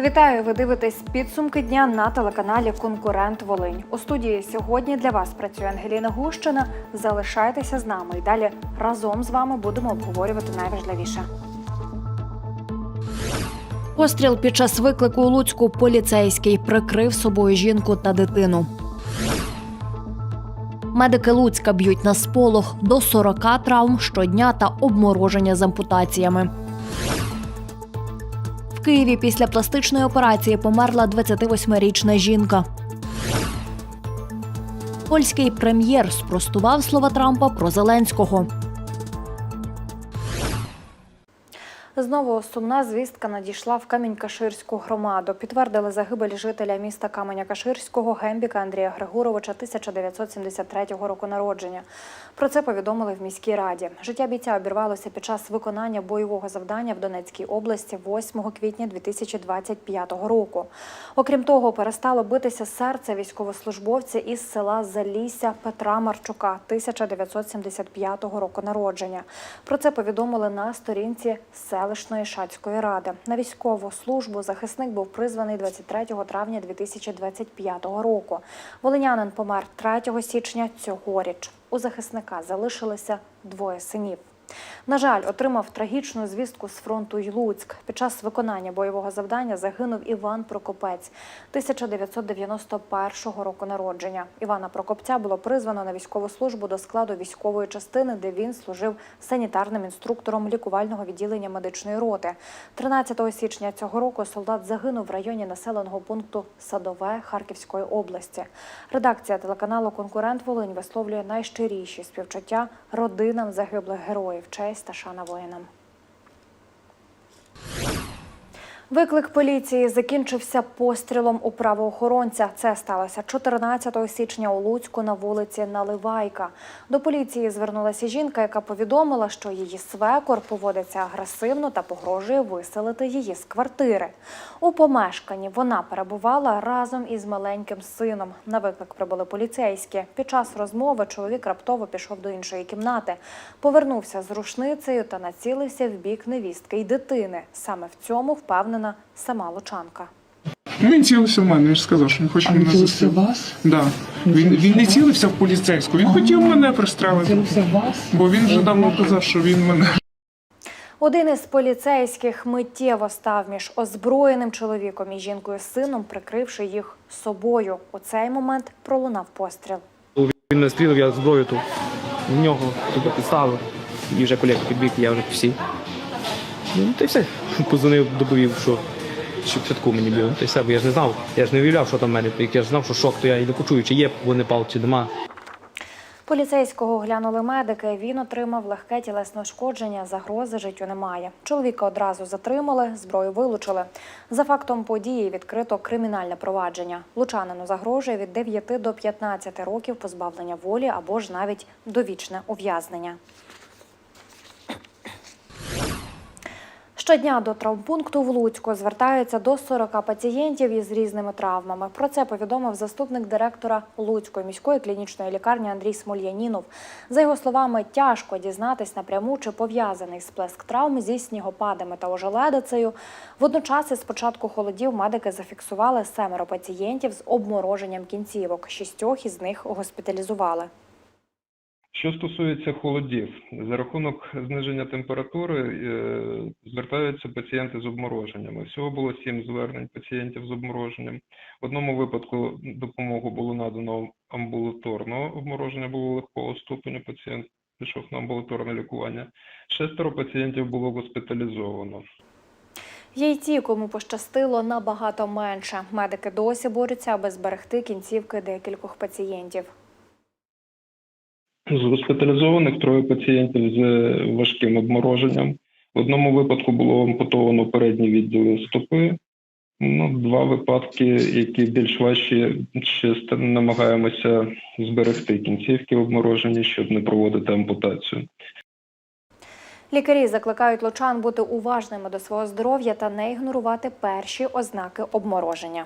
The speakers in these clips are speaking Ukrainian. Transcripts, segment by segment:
Вітаю! Ви дивитесь підсумки дня на телеканалі Конкурент Волинь. У студії сьогодні для вас працює Ангеліна Гущина. Залишайтеся з нами і далі разом з вами будемо обговорювати найважливіше. Постріл під час виклику у Луцьку поліцейський прикрив собою жінку та дитину. Медики Луцька б'ють на сполох до 40 травм щодня та обмороження з ампутаціями. Києві після пластичної операції померла 28-річна жінка. Польський прем'єр спростував слова Трампа про Зеленського. Знову сумна звістка надійшла в Камінь-Каширську громаду. Підтвердили загибель жителя міста Каменя-Каширського Гембіка Андрія Григоровича 1973 року народження. Про це повідомили в міській раді. Життя бійця обірвалося під час виконання бойового завдання в Донецькій області 8 квітня 2025 року. Окрім того, перестало битися серце військовослужбовця із села Залісся Петра Марчука 1975 року народження. Про це повідомили на сторінці селищної Шацької ради. На військову службу захисник був призваний 23 травня 2025 року. Волинянин помер 3 січня цьогоріч. У захисника залишилося двоє синів. На жаль, отримав трагічну звістку з фронту й Луцьк. Під час виконання бойового завдання загинув Іван Прокопець 1991 року народження. Івана Прокопця було призвано на військову службу до складу військової частини, де він служив санітарним інструктором лікувального відділення медичної роти. 13 січня цього року солдат загинув в районі населеного пункту Садове Харківської області. Редакція телеканалу Конкурент Волинь висловлює найщиріші співчуття родинам загиблих героїв. Честь та шана воїнам. Виклик поліції закінчився пострілом у правоохоронця. Це сталося 14 січня у Луцьку на вулиці Наливайка. До поліції звернулася жінка, яка повідомила, що її свекор поводиться агресивно та погрожує виселити її з квартири. У помешканні вона перебувала разом із маленьким сином. На виклик прибули поліцейські. Під час розмови чоловік раптово пішов до іншої кімнати, повернувся з рушницею та націлився в бік невістки й дитини. Саме в цьому впевнена сама Лучанка. Він цілився в мене, він ж сказав, що він хоче А мене він цілився застрелити. в вас? Да. Він, він не цілився в поліцейську, він хотів мене пристрелити. Цілився в вас? Бо він вже давно казав, що він мене. Один із поліцейських миттєво став між озброєним чоловіком і жінкою з сином, прикривши їх собою. У цей момент пролунав постріл. Він не стрілив, я зброю ту в нього тут підставив. І вже колега підбіг, я вже всі. Ну, та й все. Позвонив, доповів, що щоб швидку мені бив. Та й все, бо я ж не знав. Я ж не уявляв, що там в мене. Як я ж знав, що шок, то я і не почую, чи є вогнепал, чи нема. Поліцейського оглянули медики. Він отримав легке тілесне ушкодження. Загрози життю немає. Чоловіка одразу затримали, зброю вилучили. За фактом події відкрито кримінальне провадження. Лучанину загрожує від 9 до 15 років позбавлення волі або ж навіть довічне ув'язнення. Щодня до травмпункту в Луцьку звертаються до 40 пацієнтів із різними травмами. Про це повідомив заступник директора Луцької міської клінічної лікарні Андрій Смольянінов. За його словами, тяжко дізнатись напряму, чи пов'язаний сплеск травм зі снігопадами та ожеледицею. Водночас із початку холодів медики зафіксували семеро пацієнтів з обмороженням кінцівок. Шістьох із них госпіталізували. Що стосується холодів, за рахунок зниження температури е, звертаються пацієнти з обмороженнями. Всього було сім звернень пацієнтів з обмороженням. В одному випадку допомогу було надано амбулаторного обмороження було легкого ступеню. Пацієнт пішов на амбулаторне лікування. Шестеро пацієнтів було госпіталізовано. Є й ті, кому пощастило набагато менше. Медики досі борються, аби зберегти кінцівки декількох пацієнтів. З госпіталізованих троє пацієнтів з важким обмороженням. В одному випадку було ампутовано передні відділи стопи. Ну, два випадки, які більш важчі, ще намагаємося зберегти кінцівки обморожені, щоб не проводити ампутацію. Лікарі закликають лучан бути уважними до свого здоров'я та не ігнорувати перші ознаки обмороження.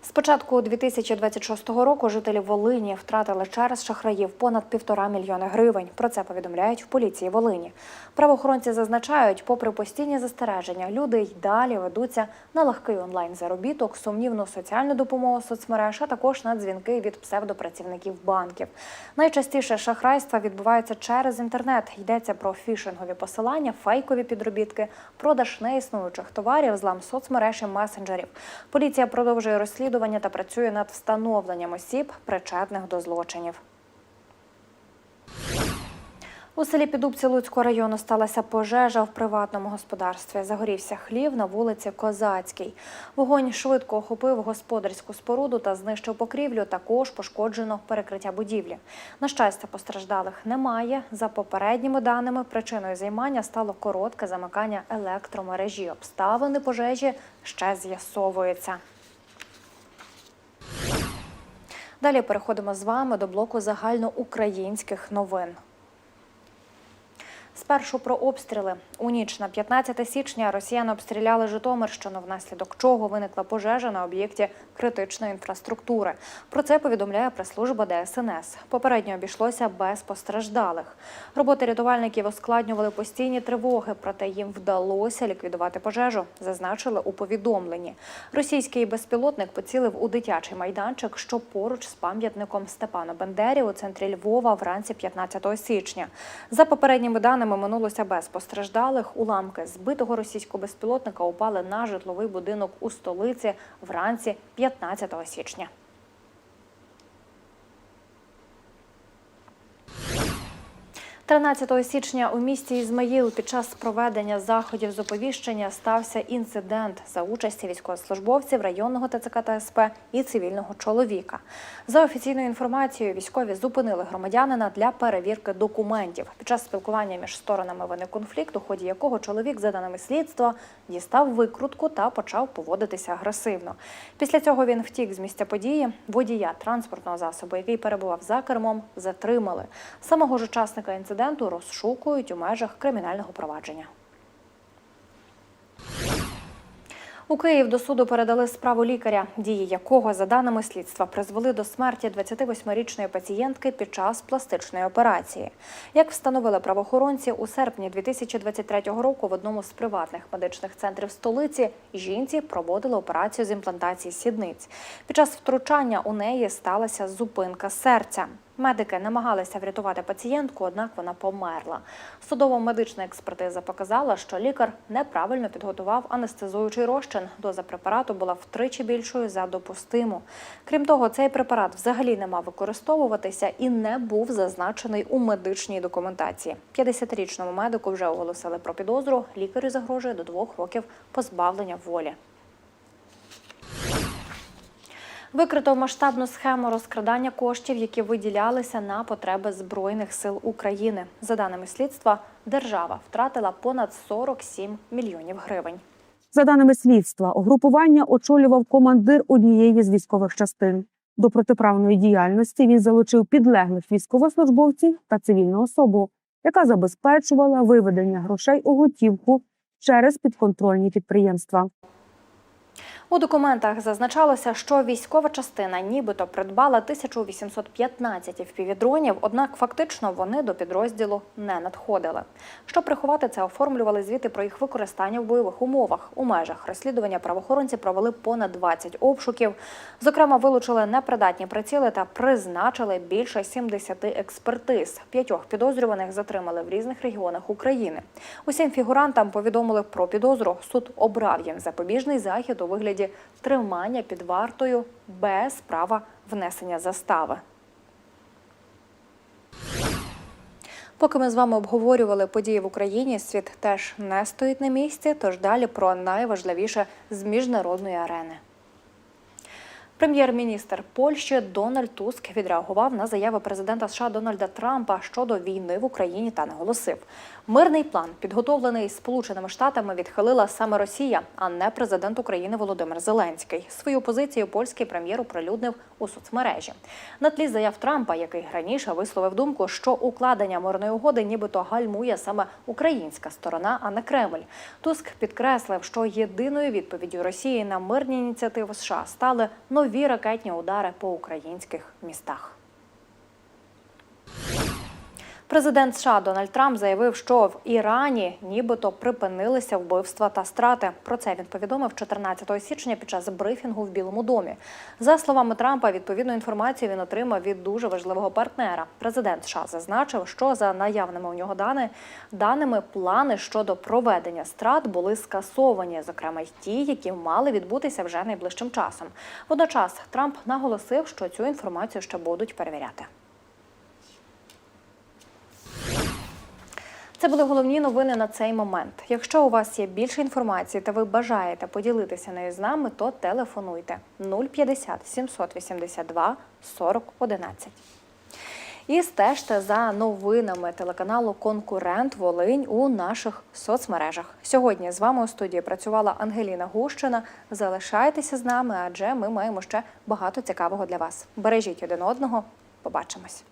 З початку 2026 року жителі Волині втратили через шахраїв понад півтора мільйони гривень. Про це повідомляють в поліції Волині. Правоохоронці зазначають, попри постійні застереження, люди й далі ведуться на легкий онлайн заробіток, сумнівну соціальну допомогу соцмереж, а також на дзвінки від псевдопрацівників банків. Найчастіше шахрайства відбуваються через інтернет. Йдеться про фішингові посилання, фейкові підробітки, продаж неіснуючих товарів, злам соцмереж і месенджерів. Поліція продовжує розслідування та працює над встановленням осіб, причетних до злочинів. У селі Підубці Луцького району сталася пожежа в приватному господарстві. Загорівся хлів на вулиці Козацькій. Вогонь швидко охопив господарську споруду та знищив покрівлю. Також пошкоджено перекриття будівлі. На щастя, постраждалих немає. За попередніми даними, причиною займання стало коротке замикання електромережі. Обставини пожежі ще з'ясовуються. Далі переходимо з вами до блоку загальноукраїнських новин. Спершу про обстріли. У ніч на 15 січня росіяни обстріляли Житомирщину, внаслідок чого виникла пожежа на об'єкті критичної інфраструктури. Про це повідомляє прес-служба ДСНС. Попередньо обійшлося без постраждалих. Роботи рятувальників ускладнювали постійні тривоги, проте їм вдалося ліквідувати пожежу, зазначили у повідомленні. Російський безпілотник поцілив у дитячий майданчик, що поруч з пам'ятником Степану Бендері у центрі Львова вранці 15 січня. За попередніми даними минулося без постраждалих. Уламки збитого російського безпілотника упали на житловий будинок у столиці вранці 15 січня. – 13 січня у місті Ізмаїл під час проведення заходів з оповіщення стався інцидент за участі військовослужбовців районного ТЦК та СП і цивільного чоловіка. За офіційною інформацією, військові зупинили громадянина для перевірки документів. Під час спілкування між сторонами виник конфлікт, у ході якого чоловік, за даними слідства, дістав викрутку та почав поводитися агресивно. Після цього він втік з місця події. Водія транспортного засобу, який перебував за кермом, затримали. Самого ж учасника інциденту розшукують у межах кримінального провадження. У Київ до суду передали справу лікаря, дії якого, за даними слідства, призвели до смерті 28-річної пацієнтки під час пластичної операції. Як встановили правоохоронці, у серпні 2023 року в одному з приватних медичних центрів столиці жінці проводили операцію з імплантації сідниць. Під час втручання у неї сталася зупинка серця. Медики намагалися врятувати пацієнтку, однак вона померла. Судово-медична експертиза показала, що лікар неправильно підготував анестезуючий розчин. Доза препарату була втричі більшою за допустиму. Крім того, цей препарат взагалі не мав використовуватися і не був зазначений у медичній документації. 50-річному медику вже оголосили про підозру. Лікарю загрожує до двох років позбавлення волі. Викрито масштабну схему розкрадання коштів, які виділялися на потреби Збройних сил України. За даними слідства, держава втратила понад 47 мільйонів гривень. За даними слідства, угрупування очолював командир однієї з військових частин. До протиправної діяльності він залучив підлеглих військовослужбовців та цивільну особу, яка забезпечувала виведення грошей у готівку через підконтрольні підприємства. У документах зазначалося, що військова частина нібито придбала 1815 впівдронів, однак фактично вони до підрозділу не надходили. Щоб приховати це, оформлювали звіти про їх використання в бойових умовах. У межах розслідування правоохоронці провели понад 20 обшуків. Зокрема, вилучили непридатні приціли та призначили більше 70 експертиз. П'ятьох підозрюваних затримали в різних регіонах України. Усім фігурантам повідомили про підозру. Суд обрав їм запобіжний захід у вигляді тримання під вартою без права внесення застави. Поки ми з вами обговорювали події в Україні, світ теж не стоїть на місці. Тож далі про найважливіше з міжнародної арени. Прем'єр-міністр Польщі Дональд Туск відреагував на заяви президента США Дональда Трампа щодо війни в Україні та наголосив, мирний план, підготовлений Сполученими Штатами, відхилила саме Росія, а не президент України Володимир Зеленський. Свою позицію польський прем'єр оприлюднив у соцмережі. На тлі заяв Трампа, який раніше висловив думку, що укладення мирної угоди нібито гальмує саме українська сторона, а не Кремль. Туск підкреслив, що єдиною відповіддю Росії на мирні ініціативи США стали нові ракетні удари по українських містах. Президент США Дональд Трамп заявив, що в Ірані нібито припинилися вбивства та страти. Про це він повідомив 14 січня під час брифінгу в Білому домі. За словами Трампа, відповідну інформацію він отримав від дуже важливого партнера. Президент США зазначив, що за наявними у нього дані, даними плани щодо проведення страт були скасовані, зокрема й ті, які мали відбутися вже найближчим часом. Водночас Трамп наголосив, що цю інформацію ще будуть перевіряти. Це були головні новини на цей момент. Якщо у вас є більше інформації та ви бажаєте поділитися нею з нами, то телефонуйте 050 782 40 11. І стежте за новинами телеканалу Конкурент Волинь у наших соцмережах. Сьогодні з вами у студії працювала Ангеліна Гущина. Залишайтеся з нами, адже ми маємо ще багато цікавого для вас. Бережіть один одного. Побачимось.